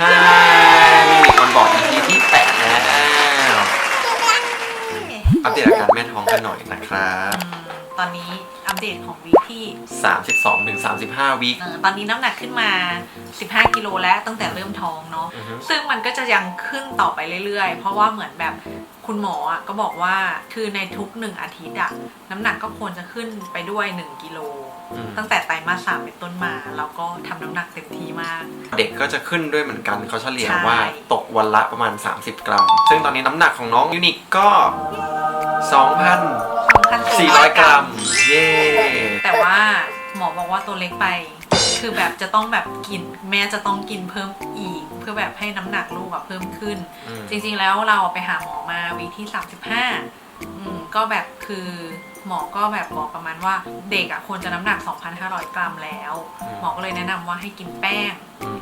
ฮ่ามีคนบอก EP ที่แปดแล้วอัปเดตอาการแม่ท้องกันหน่อยนะครับอืมตอนนี้ อัปเดตของวีคที่ 32ถึง35วีค เอ่อตอนนี้น้ำหนักขึ้นมา 15 กิโลแล้วตั้งแต่เริ่มท้องเนาะ อือฮึ ซึ่งมันก็จะยังขึ้นต่อไปเรื่อยๆ เพราะว่าเหมือนแบบคุณหมออะก็บอกว่าคือในทุกหนึ่งอาทิตย์อะน้ำหนักก็ควรจะขึ้นไปด้วย 1 กิโล อืมตั้งแต่ไตรมาสสามเป็นต้นมาเราก็ทำน้ำหนักเต็มที่มาก เด็กก็จะขึ้นด้วยเหมือนกันเขาเฉลี่ยใช่ ว่าตกวันละประมาณ 30 กรัม ซึ่งตอนนี้น้ำหนักของน้องยูนิคก็ 2,400 กรัม เย้แต่ว่าหมอบอกว่าตัวเล็กไป คือแบบจะต้องแบบกิน แม่จะต้องกินเพิ่มอีก เพื่อแบบให้น้ำหนักลูกอะเพิ่มขึ้นอืมจริง ๆ แล้วเราไปหาหมอมาวีคที่ 35อืมก็แบบคือหมอก็แบบบอกประมาณว่าเด็กอะควรจะน้ำหนัก 2,500 กรัมแล้ว หมอก็เลยแนะนำว่าให้กินแป้ง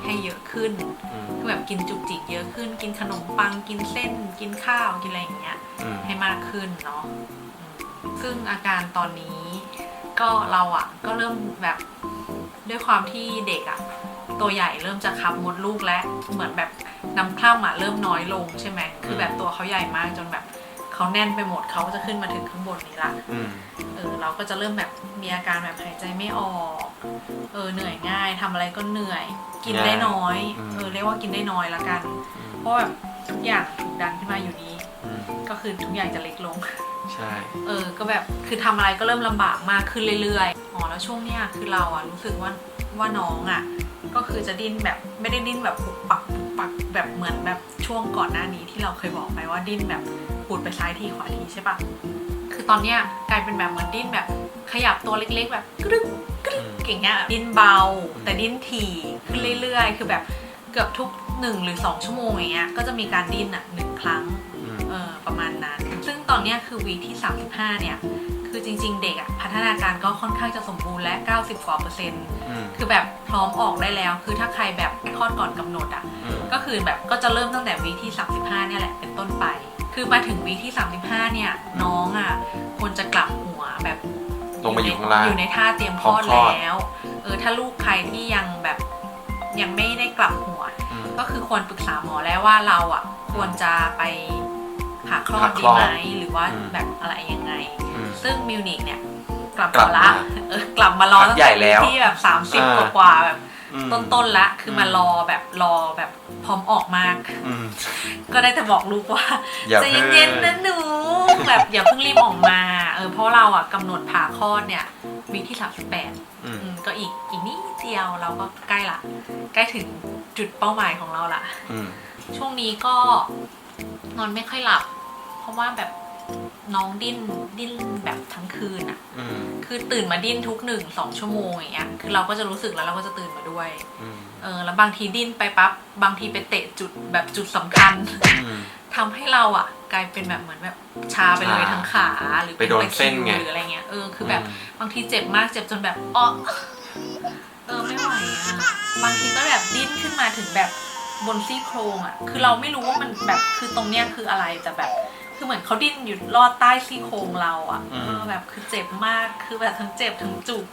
ให้เยอะขึ้นอืมคือแบบกินจุกจิกเยอะขึ้น กินขนมปังกินเส้น กินข้าวกินอะไรอย่างเงี้ยอืมให้มากขึ้นเนาะอืม ซึ่งอาการตอนนี้ก็เราอะก็เริ่มแบบด้วยความที่เด็กอะตัวใหญ่เริ่มจะคับมดลูกและเหมือนแบบน้ำคร่ำอะเริ่มน้อยลงใช่ไหมคือแบบตัวเขาใหญ่มากจนแบบเขาแน่นไปหมดเขาก็จะขึ้นมาถึงข้างบนนี้ละอืมเออเราก็จะเริ่มแบบมีอาการแบบหายใจไม่ออก เออเหนื่อยง่ายทำอะไรก็เหนื่อย กินได้น้อย เออเรียกว่ากินได้น้อยละกัน เพราะแบบทุกอย่างถูกดันขึ้นมาอยู่นี้ อืมก็คือทุกอย่างจะเล็กลง ใช่ เออ ก็แบบคือทำอะไรก็เริ่มลำบากมากขึ้นเรื่อยๆ อ๋อ แล้วช่วงเนี้ยคือเราอะรู้สึกว่าว่าน้องอะ ก็คือจะดิ้นแบบไม่ได้ดิ้นแบบปุกปักปุกปักแบบเหมือนแบบช่วงก่อนหน้านี้ที่เราเคยบอกไปว่าดิ้นแบบปูดไปซ้ายทีขวาทีใช่ปะคือตอนเนี้ยกลายเป็นแบบเหมือนดิ้นแบบขยับตัวเล็กๆ แบบกรึ๊กกรึ๊กอย่างเงี้ยดิ้นเบา แต่ดิ้นถี่ขึ้นเรื่อยๆ คือแบบเกือบทุกหนึ่งหรือสองชั่วโมงอย่างเงี้ยก็จะมีการดิ้นอะหนึ่งครั้งอืมเออ ประมาณนั้น ซึ่งตอนเนี้ยคือวีคที่ 35 เนี่ย คือจริง ๆ เด็กอะพัฒนาการก็ค่อนข้างจะสมบูรณ์และ 90กว่าเปอร์เซ็นต์อืมคือแบบพร้อมออกได้แล้ว คือถ้าใครแบบคลอดก่อนกำหนดอะอืมก็คือแบบก็จะเริ่มตั้งแต่วีคที่ 35 เนี่ยแหละเป็นต้นไป คือมาถึงวีคที่ 35 เนี่ยน้องอะควรจะกลับหัวแบบลงมาอยู่ข้างล่างอยู่ในท่าเตรียมคลอดพร้อมคลอดแล้วเออถ้าลูกใครที่ยังแบบยังไม่ได้กลับหัวอืมก็คือควรปรึกษาหมอแล้วว่าเราอะควรจะไป ผ่าคลอดผ่าคดีลอดไหมหรือว่าอืมแบบอะไรยังไงอืมซึ่งมิวนิกเนี่ยกลับกลัมาบละมาเออกลับมารอพักใหญ่แล้วที่แบบอ่า30 กว่าๆแบบอืมต้นๆละคืออมมารอแบบรอแบบพร้อมออกมากอืมก็ได้แต่บอกลูกว่าอย่าใจะเพิ่งเย็นๆนะหนูแบบอย่าเพิ่งรีบออกมา เออเพราะเราอะกำหนดผ่าคลอดเนี่ยวีคที่38อืมอืมก็อีกอีกนิดเดียวเราก็ใกล้ละใกล้ถึงจุดเป้าหมายของเราละอืมช่วงนี้ก็นอนไม่ค่อยหลับเพ ราะว่าแบบน้องดิ้นดิ้นแบบทั้งคืนอะอืมคือตื่นมาดิ้นทุกหนึ่งสองชั่วโมงอย่างเงี้ยคือเราก็จะรู้สึกแล้วเราก็จะตื่นมาด้วยอืมเออแล้วบางทีดิ้นไปปั๊บบางทีไปเตะจุดแบบจุดสำคัญ อืม ทำให้เราอะกลายเป็นแบบเหมือนแบบชาไปเลยชาทั้งขาหรือไปโดนเส้นไงหรืออะไรเงี้ยเออคือแบบบางทีเจ็บมากเจ็บจนแบบอ้อเออไม่ไหวอะบางทีก็แบบดิ้นขึ้นมาถึงแบบบนซี่โครงอะคือเราไม่รู้ว่ามันแบบคือตรงเนี้ยคืออะไรแต่แบบ คือเหมือนเขาดิ้นอยู่ลอดใต้ซี่โครงเราอะอืม เออแบบคือเจ็บมากคือแบบทั้งเจ็บทั้งจุก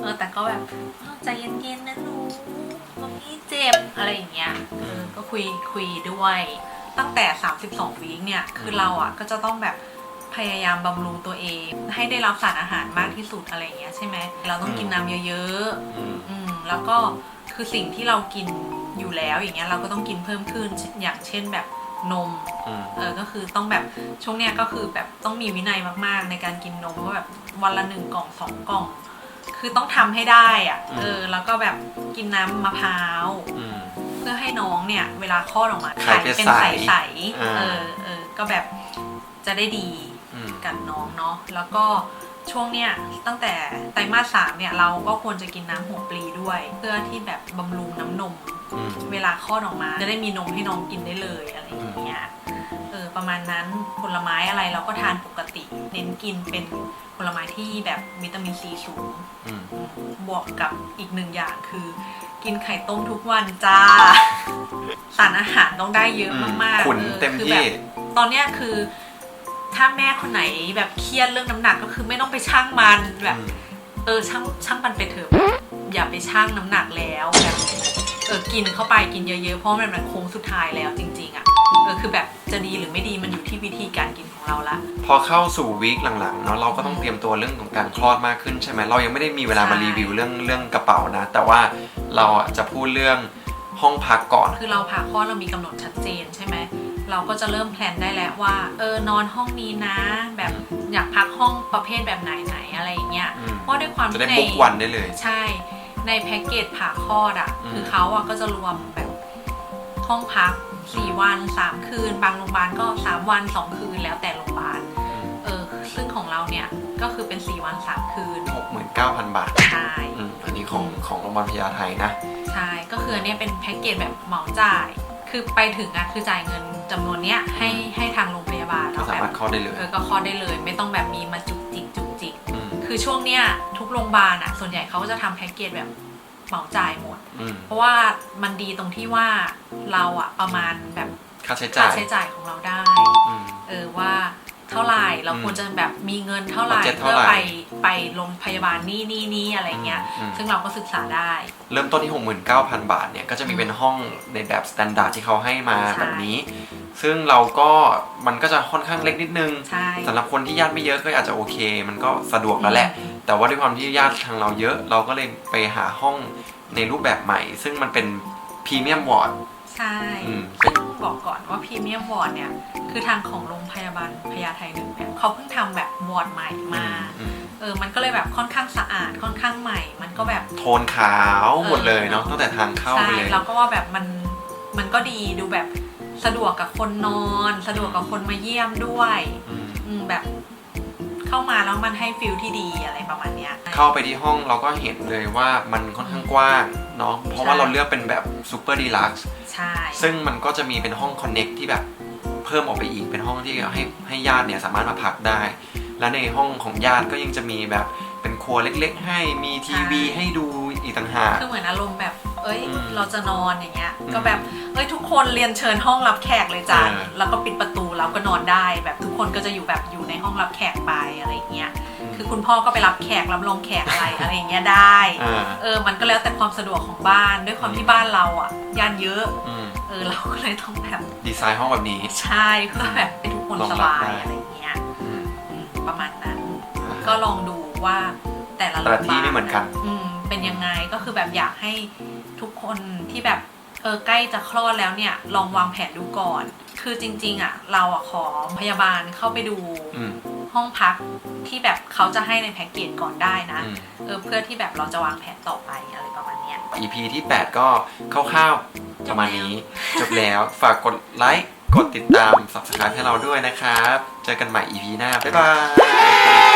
เออแต่ก็แบบเออใจเย็นๆนะหนูมันนี่เจ็บอะไรอย่างเงี้ยเออก็คุยคุยด้วย ตั้งแต่ 32 วีคเนี่ย คือเราอะก็จะต้องแบบพยายามบำรุงตัวเอง ให้ได้รับสารอาหารมากที่สุดอะไรอย่างเงี้ยใช่ไหมเราต้องกินน้ำเยอะๆ อืม อืมแล้วก็คือสิ่งที่เรากินอยู่แล้วอย่างเงี้ยเราก็ต้องกินเพิ่มขึ้นอย่างเช่นแบบ นมอืมเออ ก็คือต้องแบบช่วงเนี้ยก็คือแบบต้องมีวินัยมากๆ ในการกินนมว่าแบบวันละหนึ่งกล่องสองกล่อง คือต้องทำให้ได้อะเออ แล้วก็แบบกินน้ำมะพร้าวอืมเพื่อให้น้องเนี่ยเวลาคลอดออกมาไข่ไข่เป็นเป็นใสใสอ่าๆเออ เออ ก็แบบจะได้ดีอืมกับน้องเนาะ แล้วก็ช่วงเนี้ยตั้งแต่ไตรมาสสามเนี่ยเราก็ควรจะกินน้ำหัวปลีด้วย เพื่อที่แบบบำรุงน้ำนม อืม เวลาคลอดออกมา จะได้มีนมให้น้องกินได้เลยอะไรอย่างเงี้ยเออประมาณนั้นผลไม้อะไรเราก็ทานปกติ เน้นกินเป็นผลไม้ที่แบบวิตามินซีสูงอืมอืมบวกกับอีกหนึ่งอย่างคือ กินไข่ต้มทุกวันจ้า สารอาหารต้องได้เยอะมากๆขุนออเต็มคือที่ แบบตอนเนี้ยคือ ถ้าแม่คนไหนแบบเครียดเรื่องน้ำหนักก็คือไม่ต้องไปชั่งมันแบบอืมเออช่างช่างมันไปเถอะอย่าไปชั่งน้ำหนักแล้วแบบ เออกินเข้าไปกินเยอะๆ เพราะมันเป็นโค้งสุดท้ายแล้วจริงๆอะเออคือแบบจะดีหรือไม่ดีมันอยู่ที่วิธีการกินของเราละ พอเข้าสู่วีคหลังๆเนาะเราก็ต้องเตรียมตัวเรื่องของการคลอดมากขึ้นใช่ไหมเรายังไม่ได้มีเวลามาใช่รีวิวเรื่องเรื่องกระเป๋านะ แต่ว่าเราอะจะพูดเรื่องห้องพักก่อน คือเราผ่าคลอดเรามีกำหนดชัดเจนใช่ไหมเราก็จะเริ่มแพลนได้แล้วว่า เออนอนห้องนี้นะ แบบอยากพักห้องประเภทแบบไหนไหนๆอะไรอย่างเงี้ยอืม เพราะด้วยความจะที่ได้ใน บุ๊กวันได้เลย ใช่ ในแพ็กเกจผ่าคลอดอะ อืม คือเขาอะก็จะรวมแบบห้องพัก4วัน3คืน บางโรงพยาบาลก็3วัน2คืนแล้วแต่โรงพยาบาลเออซึ่งของเราเนี่ยก็คือเป็น4วัน3คืนหกหมื่นเก้าพันบาทใช่อืมอันนี้ของของโรงพยาบาลพญาไทนะ ใช่ก็คืออันเนี้ยเป็นแพ็กเกจแบบเหมาจ่าย คือไปถึงอะคือจ่ายเงินจำนวนเนี้ยให้ให้ทางโรงพยาบาลก็แล้วสาแบบ มารถคลอดได้เลย เออก็คลอดได้เลย ไม่ต้องแบบมีมาจุกจิกจุกจิกอืม คือช่วงเนี้ยทุกโรงพยาบาลอะส่วนใหญ่เขาก็จะทำแพ็กเกจแบบเหมาจ่ายหมด อืมเพราะว่ามันดีตรงที่ว่าเราอะประมาณแบบค่าใช้ค่าจ่ายใช้จ่ายของเราได้ อืม เออว่า เท่าไหร่เราอืมควรจะแบบมีเงินเท่าไหร่บัดเจ็ตเพื่อเท่าไหร่ไปไปโรงพยาบาลนี่นี่นี่อะไรเงี้ยอืมซึ่งเราก็ศึกษาได้ เริ่มต้นที่ 69,000 บาทเนี่ยก็จะมีเป็นห้องในแบบสแตนดาร์ดที่เขาให้มาใช่แบบนี้ ซึ่งเราก็มันก็จะค่อนข้างเล็กนิดนึงใช่สำหรับคนที่ญาติไม่เยอะก็อาจจะโอเค มันก็สะดวกแล้วแหละ แต่ว่าด้วยความที่ญาติทางเราเยอะ เราก็เลยไปหาห้องในรูปแบบใหม่ ซึ่งมันเป็นพรีเมียมวอร์ดใช่อืมซึ่ง บอกก่อนว่าพรีเมียมวอร์ดเนี่ย คือทางของโรงพยาบาลพญาไทหนึ่งเนี่ยเขาเพิ่งทำแบบวอร์ดใหม่มาอืมเออมันก็เลยแบบค่อนข้างสะอาดค่อนข้างใหม่ มันก็แบบโทนขาวหมดเลยเนาะเออตั้งแต่ทางเข้าใช่ไปเลยเราก็ว่าแบบมันมันก็ดีดูแบบสะดวกกับคนนอน สะดวกกับคนมาเยี่ยมด้วยอืมอืมแบบ เข้ามาแล้วมันให้ฟิลที่ดีอะไรประมาณเนี้ย เข้าไปที่ห้องเราก็เห็นเลยว่ามันค่อนข้างกว้างเนาะเพราะว่าใช่เราเลือกเป็นแบบซูเปอร์ดีลักซ์ใช่ซึ่งมันก็จะมีเป็นห้องคอนเน็กที่แบบเพิ่มออกไปอีกเป็นห้องที่ให้ให้ญาติเนี่ยสามารถมาพักได้ และในห้องของญาติก็ยังจะมีแบบเป็นครัวเล็ก ๆ ให้มีทีวีให้ดูอีกต่างหากคือเหมือนอารมณ์แบบ เอ้ยอืมเราจะนอนอย่างเงี้ยอืมก็แบบ เอ้ยทุกคนเรียนเชิญห้องรับแขกเลยจ้ะเออแล้วก็ปิดประตูเราก็นอนได้ แบบทุกคนก็จะอยู่แบบอยู่ในห้องรับแขกไปอะไรอย่างเงี้ย คือคุณพ่อก็ไปรับแขกรับรองแขกอะไรอะไรอย่างเงี้ยได้ อ่าเออ มันก็แล้วแต่ความสะดวกของบ้าน ด้วยความที่บ้านเราอะย่านเยอะ อืมเออ เราก็เลยต้องแบบ ดีไซน์ห้องแบบนี้ ใช่เพื่อแบบให้ทุกคนรองสรับบายได้อะไรอย่างเงี้ยอืมอืมประมาณนั้น ก็ลองดูว่าแต่ละแต่ละที่โรงพยาบาลไม่เหมือนกัน อืมเป็นยังไงก็คือแบบอยากให้ ทุกคนที่แบบเออใกล้จะคลอดแล้วเนี่ยลองวางแผนดูก่อน คือจริง ๆอะเราอะขอพยาบาลเข้าไปดูอืม ห้องพักที่แบบเขาจะให้ในแพ็กเกจก่อนได้นะ อืม เออเพื่อที่แบบเราจะวางแผนต่อไปอะไรประมาณเนี้ย EP ที่ 8 ก็คร่าวๆประมาณนี้ จบแล้วฝากกดไลค์กดติดตาม subscribe ให้เราด้วยนะครับ เจอกันใหม่ EP หน้า บ๊ายบาย